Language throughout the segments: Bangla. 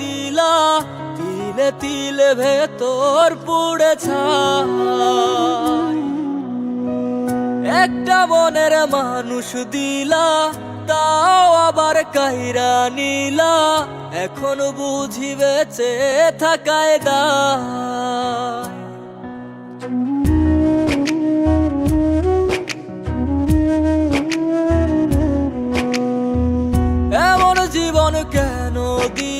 দিলা, তিলে তিলে ভেতর পুড়েছা একটা মনের মানুষ দিলা, তাও আবার কাইরা নিলা, এখন বুঝি বেঁচে থাকায় দা এমন জীবন কেন দুঃখ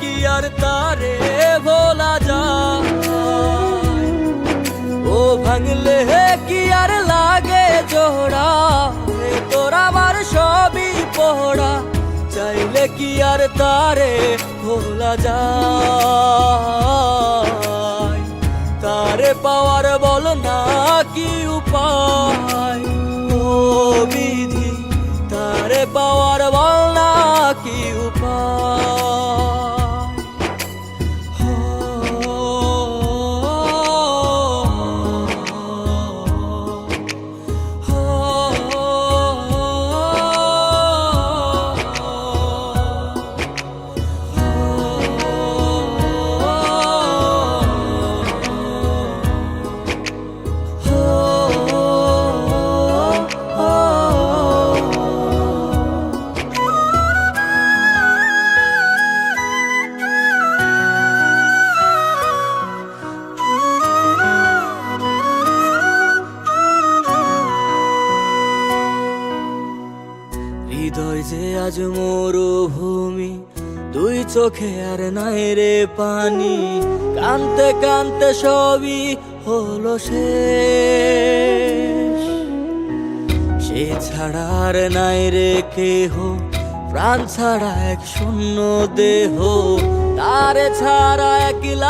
কি আর তারে ভোলা যায়? ও ভাঙলে কি আর লাগে জোড়া ভেতর আমার সবই পোড়া চাইলে কি আর তারে ভোলা যায়? তারে পাওয়ার যে আজ মরুভূমি। দুই চোখে আর নাই রে পানি। কানতে কানতে সবই হলো সে ছাড়া আর নাই রে কেহ। প্রাণ ছাড়া এক শূন্য দেহ। তারে ছাড়া একলা